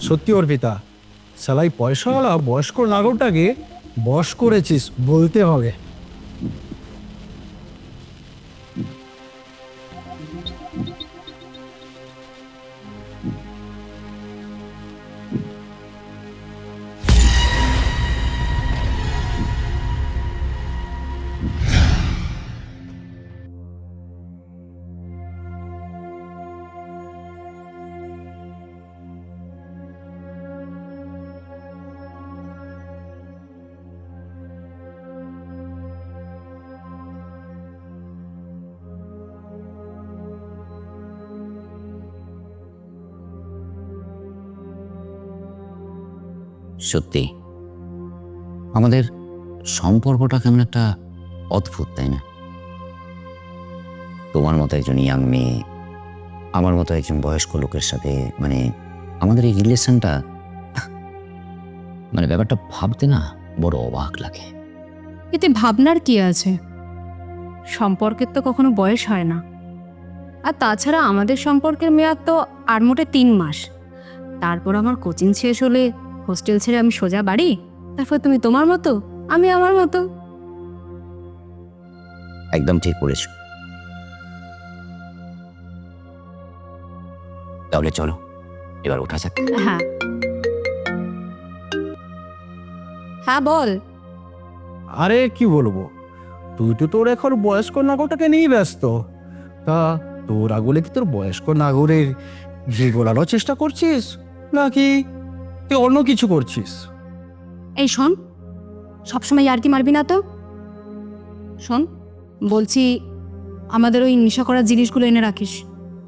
সত্যি অর্পিতা সালাই পয়সাওয়ালা বয়স্ক নাগরটাকে বস করেছিস বলতে হবে। সত্যি। আমাদের সম্পর্কটা কেমন একটা অদ্ভুত, তাই না? তোমার মতো একজন ইয়াং মেয়ে, আমার মতো একজন বয়স্ক লোকের সাথে মানে আমাদের এই রিলেশনটা মানে ব্যাপারটা ভাবতে না বড় অবাক লাগে। এতে ভাবনার কি আছে? সম্পর্কের তো কখনো বয়স হয় না। আর তাছাড়া আমাদের সম্পর্কের মেয়াদ তো আর মোটে তিন মাস। তারপর আমার কোচিং শেষ হলে হোস্টেল ছেড়ে আমি সোজা বাড়ি? তারপর তুমি তোমার মতো আমি আমার মতো। একদম ঠিক বলেছ। তাহলে চলো এবার ওঠা যাক। হ্যাঁ। হ্যাঁ বল। আরে কি বলব? তুই তো তোর এখন বয়স্ক নাগরটাকে নিয়ে ব্যস্ত। তা তোর আগুলে কি তোর বয়স্ক নাগরের ঘি গোলানোর চেষ্টা করছিস? নাকি তুই অন্য কিছু করছিস। এই শোন সবসময় আর কি মারবি না তো। শোন বলছি আমাদের ওই নেশা করার জিনিসগুলো এনে রাখিস।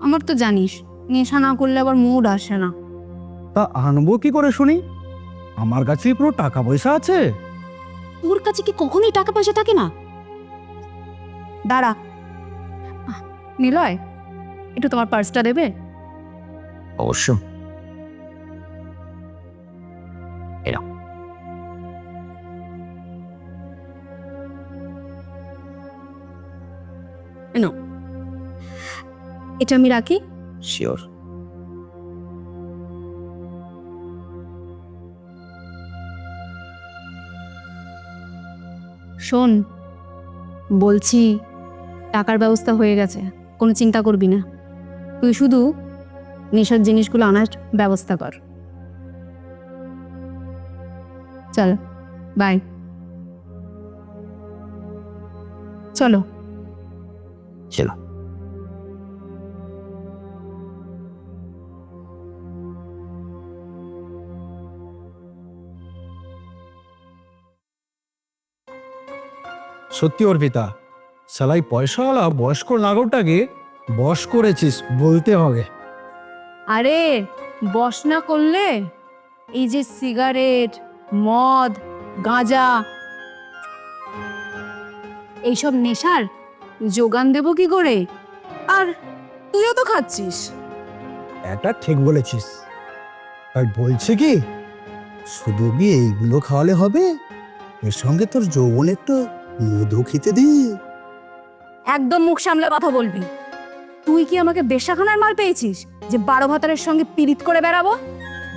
আমার তো জানিস নেশা না করলে আবার মুড আসে না। তা আনব কি করে শুনি? আমার কাছে পুরো টাকা পয়সা আছে। তোর কাছে কি কখনোই টাকা পয়সা থাকে না? দাঁড়া। নিলয় একটু তোমার পার্সটা দেবে? অবশ্য এটা আমি রাখি? শিওর শোন বলছি টাকার ব্যবস্থা হয়ে গেছে কোনো চিন্তা করবি না। তুই শুধু নেশার জিনিসগুলো আনার ব্যবস্থা কর। চল বাই চলো। চলো। সত্যি অর্পিতা সালাই পয়সাওয়ালা বয়স্ক নাগরটাকে বশ করেছিস বলতে হবে। আরে বস না করলে এই যে সিগারেট মদ গাঁজা এইসব নেশার যোগান দেব কি করে? আর তুইও তো খাচ্ছিস। এটা ঠিক বলেছিস। আর বলছে কি শুধু কি এইগুলো খাওয়ালে হবে? এর সঙ্গে তোর যৌবন একটু মধু খেতে দি। একদম মুখ সামলে কথা বলবি। তুই কি আমাকে বেশাখানার মাল পেয়েছিস যে বারো ভাতারের সঙ্গে পিরিত করে বেড়াবো?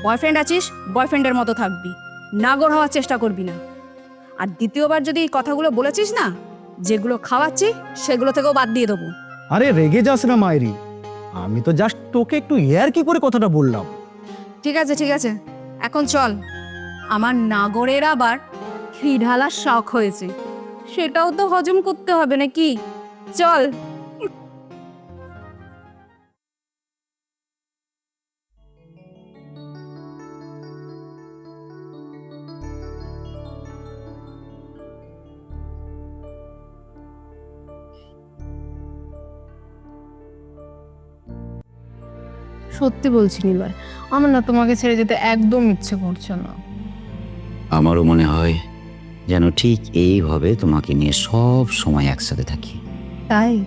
বয়ফ্রেন্ড আছিস বয়ফ্রেন্ডের মতো থাকবি। নাগর হওয়ার চেষ্টা করবি না। আর দ্বিতীয়বার যদি এই কথাগুলো বলেছিস না যেগুলো খাওয়াচ্ছি সেগুলো থেকেও বাদ দিয়ে দেবো। আরে রেগে যাস না মায়েরি আমি তো জাস্ট তোকে একটু ইয়ার কি করে কথাটা বললাম। ঠিক আছে ঠিক আছে। এখন চল। আমার নাগরের আবার ঢালার শখ হয়েছে। সেটাও তো হজম করতে হবে নাকি? চল। সত্যি বলছি নিবার আমার না তোমাকে ছেড়ে যেতে একদম ইচ্ছে করছে না। আমারও মনে হয় যেন ঠিক এইভাবে তোমাকে নিয়ে সব সময় একসাথে থাকি। তাই?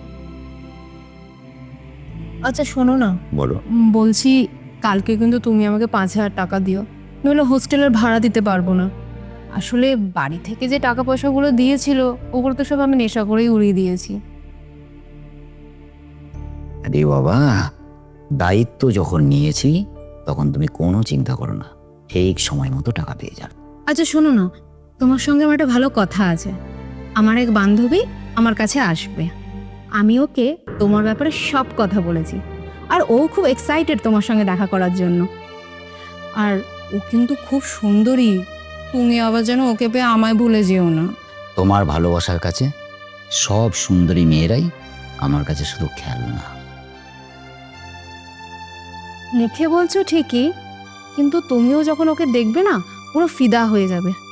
আচ্ছা শোনো না। বলো। বলছি কালকে কিন্তু তুমি আমাকে পাঁচ হাজার টাকা দিও। নইলে হোস্টেলের ভাড়া দিতে পারব না। আসলে বাড়ি থেকে যে টাকা পয়সাগুলো দিয়েছিল ওগুলো তো সব আমি নেশা করেই উড়িয়ে দিয়েছি। আরে বাবা দায়িত্ব যখন নিয়েছি তখন তুমি কোনো চিন্তা করো না। ঠিক সময় মতো টাকা পেয়ে যাবে। আচ্ছা শোনো না। তোমার সঙ্গে আমার একটা ভালো কথা আছে। আমার এক বান্ধবী আমার কাছে আসবে। আমি ওকে তোমার ব্যাপারে সব কথা বলেছি। আর ও খুব এক্সাইটেড তোমার সঙ্গে দেখা করার জন্য। আর ও কিন্তু খুব সুন্দরী। তুমি আবার যেন ওকে পেয়ে আমায় ভুলে যেও না। তোমার ভালোবাসার কাছে সব সুন্দরী মেয়েরাই আমার কাছে শুধু খেলনা। মুখে বলছো ঠিকই কিন্তু তুমিও যখন ওকে দেখবে না পুরো ফিদা হয়ে যাবে।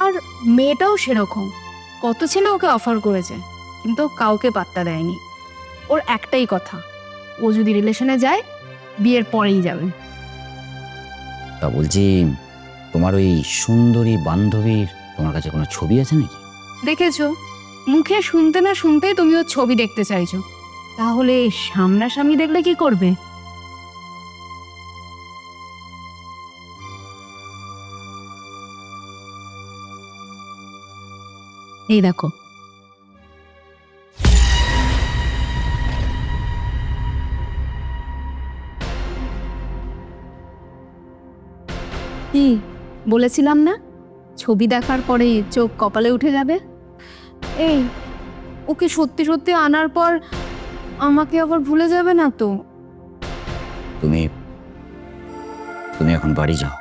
আর মেয়েটাও সেরকম। কত ছেলে ওকে অফার করেছে কিন্তু কাউকে পাত্তা দেয়নি। ওর একটাই কথা ও যদি রিলেশনে যায় বিয়ের পরেই যাবে। তা বলছি তোমার ওই সুন্দরী বান্ধবীর তোমার কাছে কোনো ছবি আছে নাকি? দেখেছ? মুখে শুনতে না শুনতেই তুমি ওর ছবি দেখতে চাইছো। তাহলে সামনাসামনি দেখলে কি করবে? এই দেখো। কি বলেছিলাম না? ছবি দেখার পরে চোখ কপালে উঠে যাবে? এই ওকে সত্যি সত্যি আনার পর আমাকে আবার ভুলে যাবে না তো? তুমি তুমি এখন বাড়ি যাও।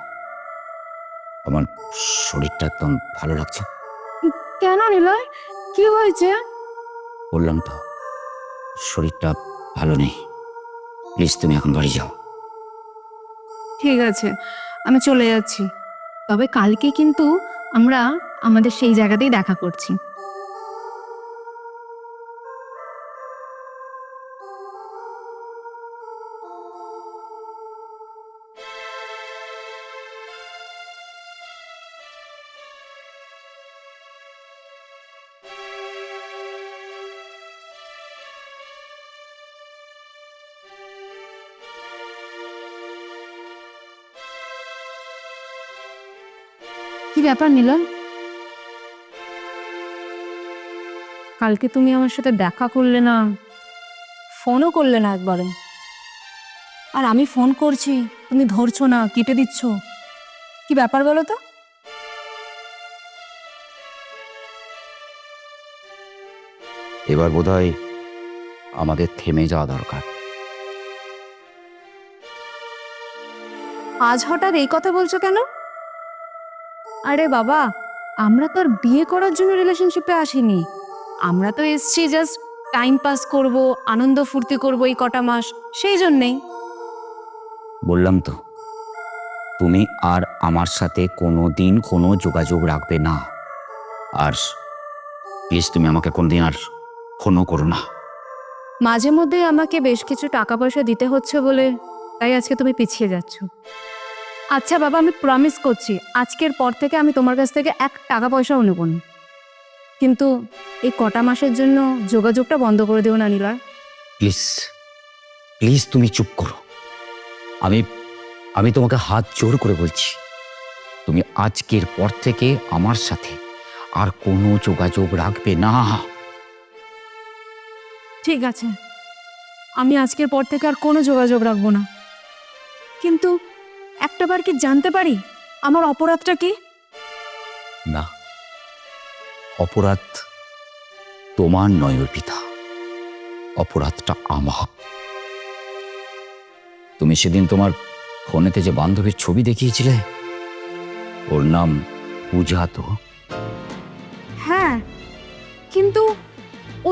আমার শরীরটা একদম ভালো লাগছে। কেন নিলয় কি হয়েছে? বললাম তো শরীরটা ভালো নেই। প্লিজ তুমি এখন বাড়ি যাও। ঠিক আছে আমি চলে যাচ্ছি। তবে কালকে কিন্তু আমরা আমাদের সেই জায়গাতেই দেখা করছি। কি ব্যাপার নিলয় কালকে তুমি আমার সাথে দেখা করলে না, ফোনও করলে না একবারে। আর আমি ফোন করছি, তুমি ধরছো না, কেটে দিচ্ছ। কি ব্যাপার বলো তো? এবার বোধহয় আমাদের থেমে যাওয়া দরকার। আজ হঠাৎ এই কথা বলছো কেন? আরে বাবা আমরা তো আর বিয়ে করার জন্য রিলেশনশিপে আসিনি। আমরা তো এসছি জাস্ট টাইম পাস করব আনন্দ ফুর্তি করব এই কটা মাস সেই জন্যেই। বললাম তো তুমি আর আমার সাথে কোনো দিন কোনো যোগাযোগ রাখবে না। আর প্লিজ তুমি আমাকে কোনদিন আর ফোনও করো না। মাঝে মধ্যে আমাকে বেশ কিছু টাকা পয়সা দিতে হচ্ছে বলে তাই আজকে তুমি পিছিয়ে যাচ্ছ। আচ্ছা বাবা আমি প্রমিস করছি আজকের পর থেকে আমি তোমার কাছ থেকে এক টাকা পয়সাও নেব না। কিন্তু এই কটা মাসের জন্য যোগাযোগটা বন্ধ করে দিও না নীলয় প্লিজ প্লিজ তুমি চুপ করো। আমি আমি তোমাকে হাত জোর করে বলছি তুমি আজকের পর থেকে আমার সাথে আর কোনো যোগাযোগ রাখবে না। ঠিক আছে। আমি আজকের পর থেকে আর কোনো যোগাযোগ রাখব না। কিন্তু একটাবার কি জানতে পারি আমার অপরাধটা কি? না। অপরাধ তোমার নয় অর্পিতা অপরাধটা আমার। তুমি সেদিন তোমার ফোনেতে যে বান্ধবীর ছবি দেখিয়েছিলে, ওর নাম পূজা তো।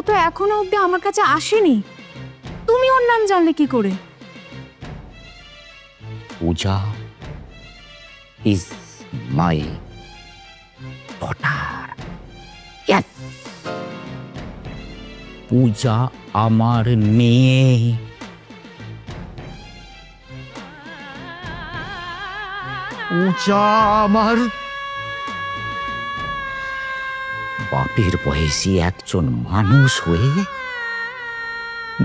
তো এখনও অব্দি আমার কাছে আসেনি। তুমি ওর নাম জানলে কি করে? পূজা ইজ মাই ডটার পূজা আমার মেয়ে। পূজা আমার বাপের বয়সী একজন মানুষ হয়ে,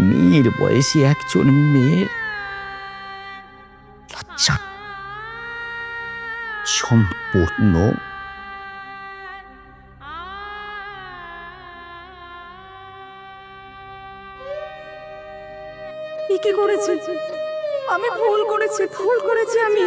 মেয়ের বয়সী একজন মেয়ের লজ্জা সম্পূর্ণ কি করেছে? আমি ভুল করেছি ভুল করেছি আমি।